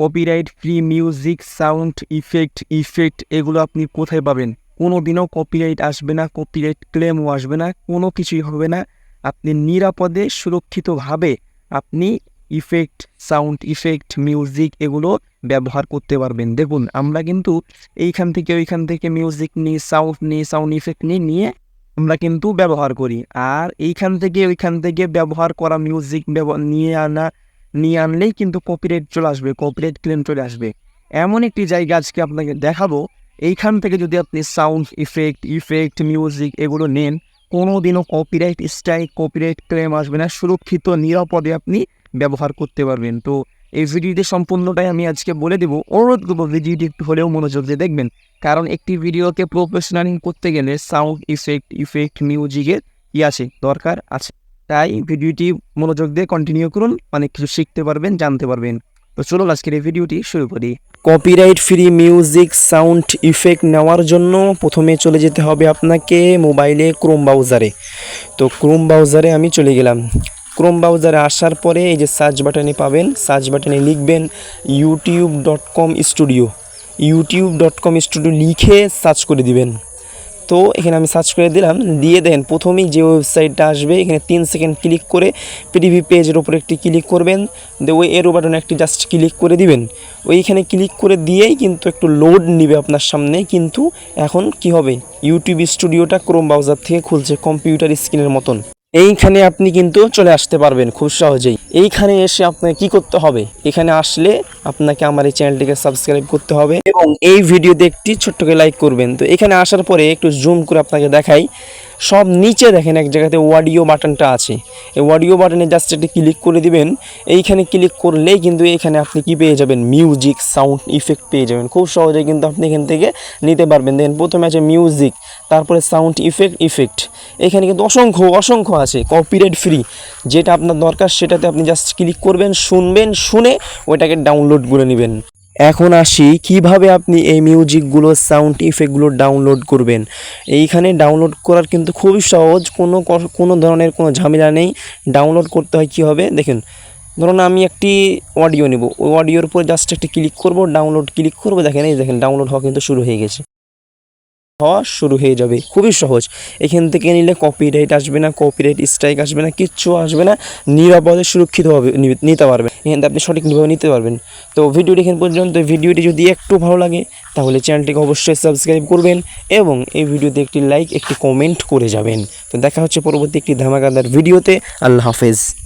Copyright free music sound effect effect এগুলো আপনি কোথায় পাবেন? কোনো দিনও কপিরাইট আসবে না কপিরাইট ক্লেমও আসবে না, কোনো কিছুই হবে না। আপনি নিরাপদে, সুরক্ষিতভাবে আপনি ইফেক্ট সাউন্ড ইফেক্ট মিউজিক এগুলো ব্যবহার করতে পারবেন। দেখুন, আমরা কিন্তু এইখান থেকে ওইখান থেকে মিউজিক নিই সাউন্ড নিই সাউন্ড ইফেক্ট নিয়ে নিয়ে আমরা কিন্তু ব্যবহার করি। আর এইখান থেকে ওইখান থেকে ব্যবহার করা মিউজিক নিয়ে আনা নিয়ে আনলেই কিন্তু কপিরাইট চলে আসবে কপিরাইট ক্লেম চলে আসবে। এমন একটি জায়গা আজকে আপনাকে দেখাবো। এইখান থেকে যদি আপনি সাউন্ড ইফেক্ট ইফেক্ট মিউজিক এগুলো নেন কোনো দিনও কপিরাইট স্ট্রাইক কপিরাইট ক্লেম আসবে না। সুরক্ষিত, নিরাপদে আপনি ব্যবহার করতে পারবেন। তো এই ভিডিওতে সম্পূর্ণটাই আমি আজকে বলে দেবো। অনুরোধ করব ভিডিওটি একটু হলেও মনোযোগ দিয়ে দেখবেন। কারণ একটি ভিডিওকে প্রফেশনালিং করতে গেলে সাউন্ড ইফেক্ট ইফেক্ট মিউজিকের কি আছে, দরকার আছে। তাই ভিডিওটি মনোযোগ দিয়ে কন্টিনিউ করুন অনেক কিছু শিখতে পারবেন, জানতে পারবেন। তো চলুন আজকের এই ভিডিওটি শুরু করি। Copyright free music sound effect নেওয়ার জন্য প্রথমে চলে যেতে হবে আপনাকে মোবাইলে ক্রোম ব্রাউজারে তো ক্রোম ব্রাউজারে আমি চলে গেলাম। ক্রোম ব্রাউজারে আসার পরে এই যে সার্চ বাটনে পাবেন সার্চ বাটনে লিখবেন YouTube dot com studio YouTube dot com studio লিখে সার্চ করে দিবেন। তো এখানে আমি সার্চ করে দিলাম, দিয়ে দেন প্রথমেই যে ওয়েবসাইটটা আসবে, এখানে তিন সেকেন্ড ক্লিক করে পিডিভি পেজের ওপর একটি ক্লিক করবেন ওই এরো বাটনে একটি জাস্ট ক্লিক করে দিবেন। ওইখানে ক্লিক করে দিয়েই কিন্তু একটু লোড নিবে আপনার সামনে, কিন্তু এখন কি হবে? ইউটিউব স্টুডিওটা ক্রোম ব্রাউজার থেকে খুলছে কম্পিউটার স্ক্রিনের মতন। এইখানে আপনি কিন্তু চলে আসতে পারবেন খুব সহজেই। এইখানে এসে আপনাকে কি করতে হবে? এখানে আসলে আপনাকে আমার এই চ্যানেলটিকে সাবস্ক্রাইব করতে হবে এবং এই ভিডিওতে একটি ছোট্টকে লাইক করবেন। তো এখানে আসার পরে একটু জুম করে আপনাকে দেখাই। সব নিচে দেখেন এক জায়গাতে অডিও বাটনটা আছে। এই অডিও বাটনে জাস্ট একটি ক্লিক করে দিবেন। এইখানে ক্লিক করলেই কিন্তু এখানে আপনি কি পেয়ে যাবেন? মিউজিক সাউন্ড ইফেক্ট পেয়ে যাবেন। খুব সহজে কিন্তু আপনি এখান থেকে নিতে পারবেন। দেখেন প্রথমে আছে মিউজিক তারপরে সাউন্ড ইফেক্ট ইফেক্ট এখানে কিন্তু অসংখ্য অসংখ্য আছে কপিরাইট ফ্রি যেটা আপনার দরকার, সেটাতে আপনি জাস্ট ক্লিক করবেন, শুনবেন, শুনে ওইটাকে ডাউনলোড করে নেবেন। এখন আসি, কীভাবে আপনি এই মিউজিকগুলো সাউন্ড ইফেক্টগুলো ডাউনলোড করবেন। এইখানে ডাউনলোড করার কিন্তু খুবই সহজ, কোনো কোনো ধরনের কোনো ঝামেলা নেই। ডাউনলোড করতে হয় কী হবে দেখেন, ধরুন আমি একটি অডিও নেব। ওই অডিওর উপর জাস্ট একটি ক্লিক করব ডাউনলোড ক্লিক করব। দেখেন, এই দেখেন ডাউনলোড হওয়া কিন্তু শুরু হয়ে গেছে। হওয়া শুরু হয়ে যাবে। খুবই সহজ। এখান থেকে নিলে কপিরাইট আসবে না কপিরাইট স্ট্রাইক আসবে না, কিচ্ছু আসবে না। নিরাপদে সুরক্ষিতভাবে নিতে পারবেন। এখান থেকে আপনি সঠিকভাবে নিতে পারবেন। তো ভিডিওটি এখান পর্যন্ত। ভিডিওটি যদি একটু ভালো লাগে, তাহলে চ্যানেলটিকে অবশ্যই সাবস্ক্রাইব করবেন এবং এই ভিডিওতে একটি লাইক একটি কমেন্ট করে যাবেন। তো দেখা হচ্ছে পরবর্তী একটি ধামাকাদার ভিডিওতে। আল্লাহ হাফেজ।